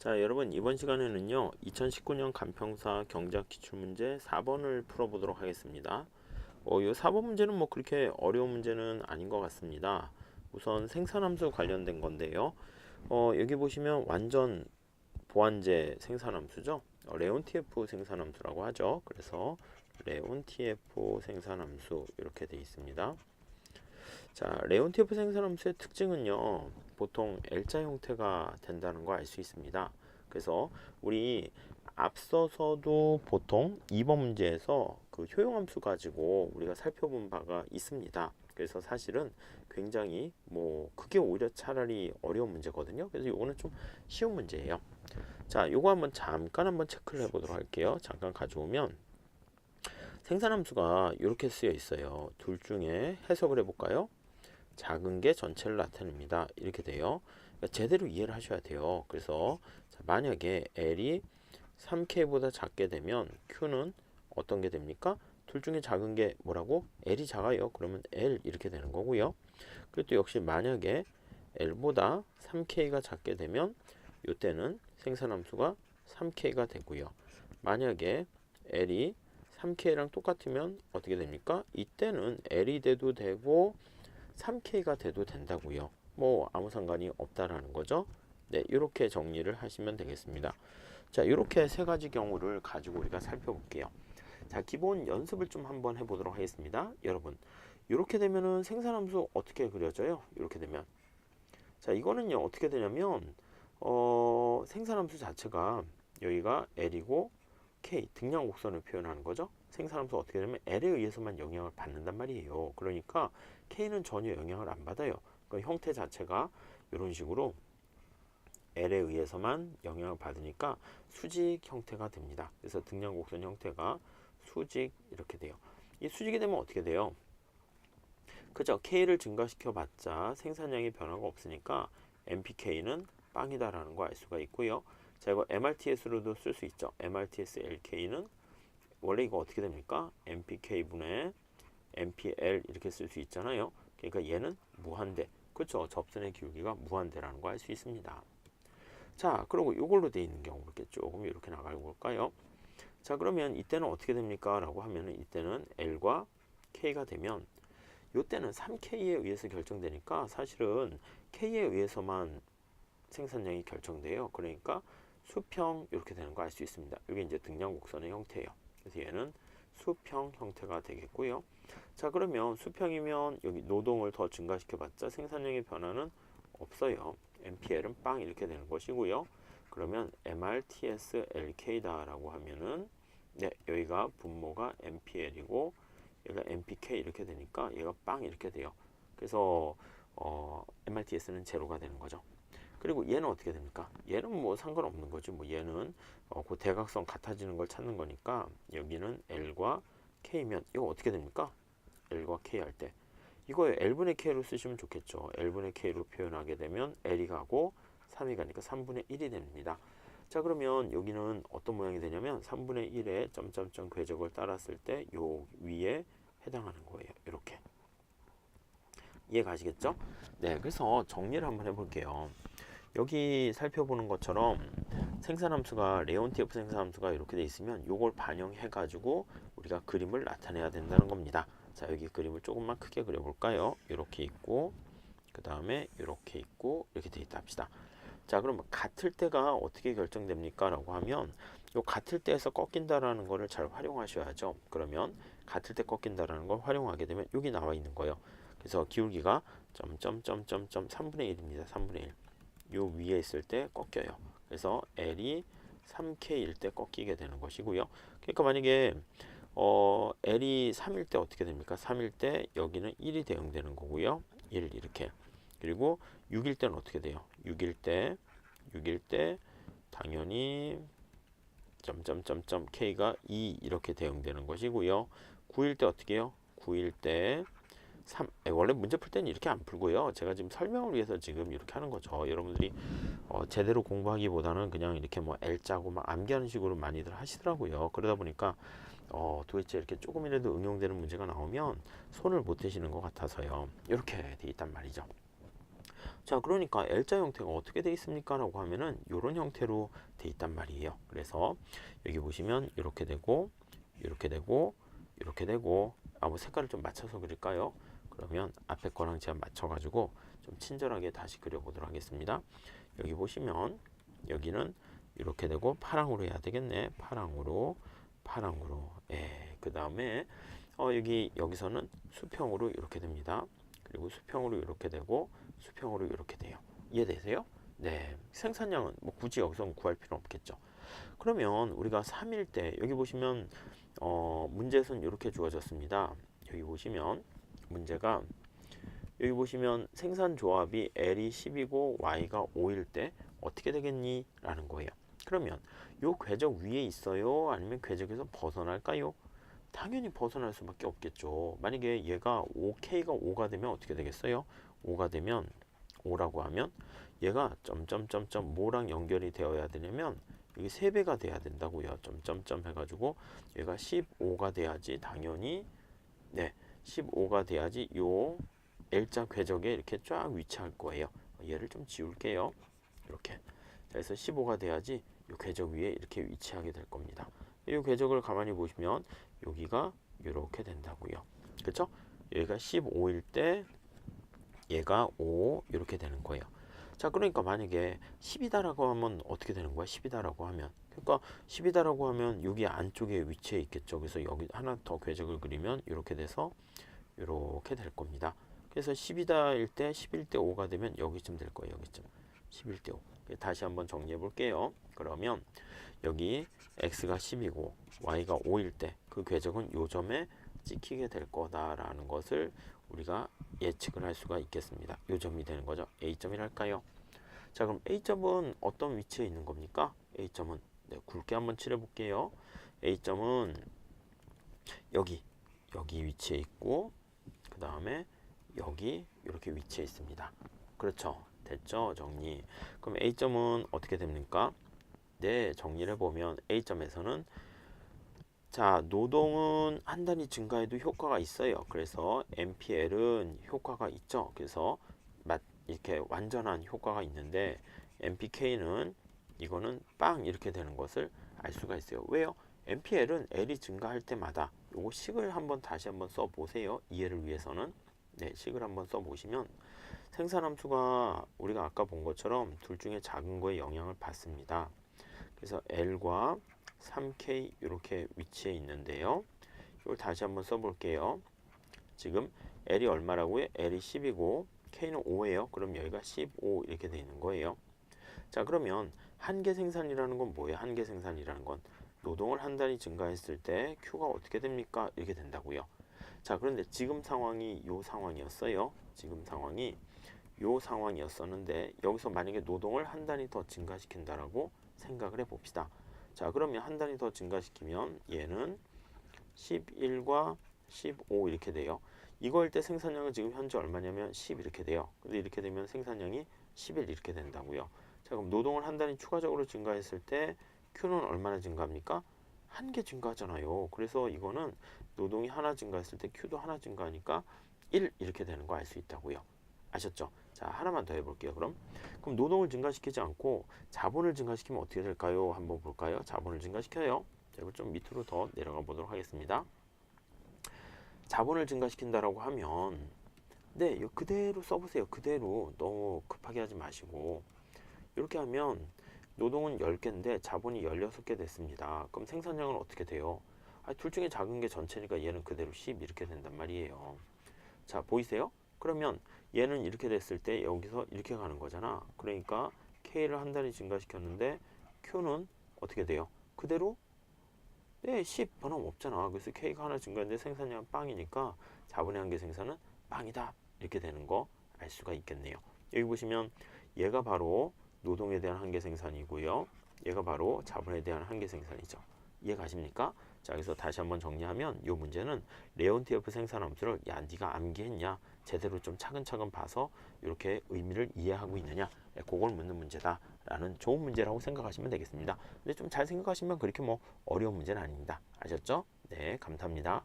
자, 여러분 이번 시간에는요. 2019년 간평사 경제학 기출문제 4번을 풀어보도록 하겠습니다. 어, 이 4번 문제는 뭐 그렇게 어려운 문제는 아닌 것 같습니다. 우선 생산함수 관련된 건데요. 어, 여기 보시면 완전 보완제 생산함수죠. 어, 레온TF 생산함수라고 하죠. 그래서 레온TF 생산함수 이렇게 돼 있습니다. 자, 레온TF 생산함수의 특징은요. 보통 L자 형태가 된다는 거 알 수 있습니다. 그래서 우리 앞서서도 보통 2번 문제에서 그 효용함수 가지고 우리가 살펴본 바가 있습니다. 그래서 사실은 굉장히 뭐 그게 오히려 차라리 어려운 문제거든요. 그래서 이거는 좀 쉬운 문제예요. 자, 요거 한번 잠깐 한번 체크를 해보도록 할게요. 잠깐 가져오면 생산함수가 이렇게 쓰여 있어요. 둘 중에 해석을 해볼까요? 작은 게 전체를 나타냅니다. 이렇게 돼요. 그러니까 제대로 이해를 하셔야 돼요. 그래서 자, 만약에 L이 3K보다 작게 되면 Q는 어떤 게 됩니까? 둘 중에 작은 게 뭐라고? L이 작아요. 그러면 L 이렇게 되는 거고요. 그리고 또 역시 만약에 L보다 3K가 작게 되면 이때는 생산함수가 3K가 되고요. 만약에 L이 3K랑 똑같으면 어떻게 됩니까? 이때는 L이 돼도 되고 3K가 돼도 된다고요. 뭐 아무 상관이 없다라는 거죠. 네, 이렇게 정리를 하시면 되겠습니다. 자, 이렇게 세 가지 경우를 가지고 우리가 살펴볼게요. 자, 기본 연습을 좀 한번 해보도록 하겠습니다. 여러분, 이렇게 되면은 생산함수 어떻게 그려져요? 이렇게 되면. 자, 이거는요, 어떻게 되냐면, 어, 생산함수 자체가 여기가 L이고 K, 등량 곡선을 표현하는 거죠. 생산함수 어떻게 되면 L에 의해서만 영향을 받는단 말이에요. 그러니까 K는 전혀 영향을 안 받아요. 그 형태 자체가 이런 식으로 L에 의해서만 영향을 받으니까 수직 형태가 됩니다. 그래서 등량 곡선 형태가 수직 이렇게 돼요. 이 수직이 되면 어떻게 돼요? 그죠? K를 증가시켜 봤자 생산량의 변화가 없으니까 MPK는 빵이다라는 거 알 수가 있고요. 자, 이거 MRTS로도 쓸 수 있죠. MRTS LK는 원래 이거 어떻게 됩니까? MPK분의 MPL 이렇게 쓸 수 있잖아요. 그러니까 얘는 무한대. 그렇죠? 접선의 기울기가 무한대라는 거 알 수 있습니다. 자, 그리고 이걸로 돼 있는 경우 이렇게 조금 이렇게 나가고 볼까요? 자, 그러면 이때는 어떻게 됩니까? 라고 하면은 이때는 L과 K가 되면 이때는 3K에 의해서 결정되니까 사실은 K에 의해서만 생산량이 결정돼요. 그러니까 수평 이렇게 되는 거 알 수 있습니다. 이게 이제 등량 곡선의 형태예요. 그래서 얘는 수평 형태가 되겠고요. 자, 그러면 수평이면 여기 노동을 더 증가시켜 봤자 생산량의 변화는 없어요. MPL은 빵 이렇게 되는 것이고요. 그러면 MRTS LK다라고 하면은 네, 여기가 분모가 MPL이고 얘가 MPK 이렇게 되니까 얘가 빵 이렇게 돼요. 그래서 어, MRTS는 제로가 되는 거죠. 그리고 얘는 어떻게 됩니까? 얘는 뭐 상관없는 거죠. 뭐 얘는 어, 그 대각선 같아지는 걸 찾는 거니까 여기는 L과 K면 이거 어떻게 됩니까? L과 K 할 때 이거 L분의 K로 쓰시면 좋겠죠. L분의 K로 표현하게 되면 L이 가고 3이 가니까 3분의 1이 됩니다. 자 그러면 여기는 어떤 모양이 되냐면 3분의 1의 점점점 궤적을 따랐을 때 요 위에 해당하는 거예요. 이렇게 이해 가시겠죠? 네, 그래서 정리를 한번 해볼게요. 여기 살펴보는 것처럼 생산함수가 레온TF 생산함수가 이렇게 돼 있으면 요걸 반영해 가지고 우리가 그림을 나타내야 된다는 겁니다. 자 여기 그림을 조금만 크게 그려볼까요? 이렇게 있고 그 다음에 이렇게 있고 이렇게 돼 있다 합시다. 자 그러면 같을 때가 어떻게 결정됩니까? 라고 하면 요 같을 때에서 꺾인다라는 거를 잘 활용하셔야죠. 그러면 같을 때 꺾인다라는 걸 활용하게 되면 여기 나와 있는 거예요. 그래서 기울기가 점점점점점 3분의 1입니다. 3분의 1. 요 위에 있을 때 꺾여요. 그래서 L이 3K일 때 꺾이게 되는 것이고요. 그러니까 만약에 어, L이 3일 때 어떻게 됩니까? 3일 때 여기는 1이 대응되는 거고요. 1 이렇게. 그리고 6일 때는 어떻게 돼요? 6일 때 6일 때 당연히 점점점점 K가 2 이렇게 대응되는 것이고요. 9일 때 어떻게 해요? 9일 때 3, 원래 문제 풀 때는 이렇게 안 풀고요. 제가 지금 설명을 위해서 지금 이렇게 하는 거죠. 여러분들이 어, 제대로 공부하기보다는 그냥 이렇게 뭐 L 짜고 막 암기하는 식으로 많이들 하시더라고요. 그러다 보니까 어, 도대체 이렇게 조금이라도 응용되는 문제가 나오면 손을 못 대시는 것 같아서요. 이렇게 돼 있단 말이죠. 자, 그러니까 L자 형태가 어떻게 돼 있습니까? 라고 하면은 이런 형태로 돼 있단 말이에요. 그래서 여기 보시면 이렇게 되고 이렇게 되고 이렇게 되고 아무 색깔을 좀 맞춰서 그릴까요? 그러면 앞에 거랑 제가 맞춰가지고 좀 친절하게 다시 그려보도록 하겠습니다. 여기 보시면 여기는 이렇게 되고 파랑으로 해야 되겠네. 파랑으로 파랑으로. 예. 그 다음에 어, 여기 여기서는 수평으로 이렇게 됩니다. 그리고 수평으로 이렇게 되고 수평으로 이렇게 돼요. 이해되세요? 네. 생산량은 뭐 굳이 여기서 구할 필요 없겠죠. 그러면 우리가 3일 때 여기 보시면 어, 문제에서는 이렇게 주어졌습니다. 여기 보시면 문제가 여기 보시면 생산 조합이 L이 10이고 Y가 5일 때 어떻게 되겠니? 라는 거예요. 그러면 요 궤적 위에 있어요? 아니면 궤적에서 벗어날까요? 당연히 벗어날 수밖에 없겠죠. 만약에 얘가 5K가 5가 되면 어떻게 되겠어요? 5가 되면 5라고 하면 얘가 점점점점 뭐랑 연결이 되어야 되냐면 여기 3배가 돼야 된다고요. 점점점 해가지고 얘가 15가 돼야지 당연히 네 15가 돼야지 요 L자 궤적에 이렇게 쫙 위치할 거예요. 얘를 좀 지울게요. 이렇게. 자, 그래서 15가 돼야지 이 궤적 위에 이렇게 위치하게 될 겁니다. 이 궤적을 가만히 보시면 여기가 이렇게 된다고요. 그렇죠? 여기가 15일 때 얘가 5 이렇게 되는 거예요. 자, 그러니까 만약에 10이다라고 하면 어떻게 되는 거야? 10이다라고 하면. 그러니까 10이다라고 하면 여기 안쪽에 위치해 있겠죠. 그래서 여기 하나 더 궤적을 그리면 이렇게 돼서 이렇게 될 겁니다. 그래서 10이다일 때 11대 5가 되면 여기쯤 될 거예요. 여기쯤. 11대 5. 다시 한번 정리해 볼게요. 그러면 여기 x가 10이고 y가 5일 때 그 궤적은 요 점에 찍히게 될 거다라는 것을 우리가 예측을 할 수가 있겠습니다. 요 점이 되는 거죠. A점이랄까요? 자, 그럼 A점은 어떤 위치에 있는 겁니까? A점은 네, 굵게 한번 칠해 볼게요. A점은 여기 여기 위치에 있고 그 다음에 여기 이렇게 위치해 있습니다. 그렇죠. 됐죠? 정리. 그럼 A점은 어떻게 됩니까? 네, 정리를 해보면 A점에서는 자, 노동은 한 단위 증가해도 효과가 있어요. 그래서 MPL은 효과가 있죠. 그래서 맛 이렇게 완전한 효과가 있는데 MPK는 이거는 빵 이렇게 되는 것을 알 수가 있어요. 왜요? MPL은 L이 증가할 때마다 요거 식을 한번 다시 한번 써 보세요. 이해를 위해서는 네, 식을 한번 써 보시면 생산함수가 우리가 아까 본 것처럼 둘 중에 작은 거에 영향을 받습니다. 그래서 L과 3K 이렇게 위치해 있는데요. 이걸 다시 한번 써볼게요. 지금 L이 얼마라고요? L이 10이고 K는 5예요. 그럼 여기가 15 이렇게 돼 있는 거예요. 자 그러면 한계 생산이라는 건 뭐예요? 한계 생산이라는 건 노동을 한 단위 증가했을 때 Q가 어떻게 됩니까? 이렇게 된다고요. 자 그런데 지금 상황이 요 상황이었어요. 지금 상황이 요 상황이었었는데 여기서 만약에 노동을 한 단위 더 증가시킨다라고 생각을 해봅시다. 자 그러면 한 단위 더 증가시키면 얘는 11과 15 이렇게 돼요. 이거일 때 생산량은 지금 현재 얼마냐면 10 이렇게 돼요. 근데 이렇게 되면 생산량이 11 이렇게 된다고요. 자 그럼 노동을 한 단위 추가적으로 증가했을 때 Q는 얼마나 증가합니까? 한 개 증가하잖아요. 그래서 이거는 노동이 하나 증가했을 때 Q도 하나 증가하니까 1 이렇게 되는 거 알 수 있다고요. 아셨죠? 자 하나만 더 해볼게요. 그럼 그럼 노동을 증가시키지 않고 자본을 증가시키면 어떻게 될까요? 한번 볼까요? 자본을 증가시켜요. 자, 이걸 좀 밑으로 더 내려가 보도록 하겠습니다. 자본을 증가시킨다라고 하면 네, 이거 그대로 써보세요. 그대로 너무 급하게 하지 마시고 이렇게 하면 노동은 10개인데 자본이 16개 됐습니다. 그럼 생산량은 어떻게 돼요? 아, 둘 중에 작은 게 전체니까 얘는 그대로 10 이렇게 된단 말이에요. 자, 보이세요? 그러면 얘는 이렇게 됐을 때 여기서 이렇게 가는 거잖아. 그러니까 K를 한 단위 증가시켰는데 Q는 어떻게 돼요? 그대로 네, 10 변함 없잖아. 그래서 K가 하나 증가했는데 생산량 빵이니까 자본의 한계 생산은 빵이다. 이렇게 되는 거 알 수가 있겠네요. 여기 보시면 얘가 바로 노동에 대한 한계 생산이고요. 얘가 바로 자본에 대한 한계 생산이죠. 이해 가십니까? 자, 그래서 다시 한번 정리하면 이 문제는 레온티에프 생산 함수를 야, 네가 암기했냐? 제대로 좀 차근차근 봐서 이렇게 의미를 이해하고 있느냐? 네, 그걸 묻는 문제다라는 좋은 문제라고 생각하시면 되겠습니다. 근데 좀 잘 생각하시면 그렇게 뭐 어려운 문제는 아닙니다. 아셨죠? 네, 감사합니다.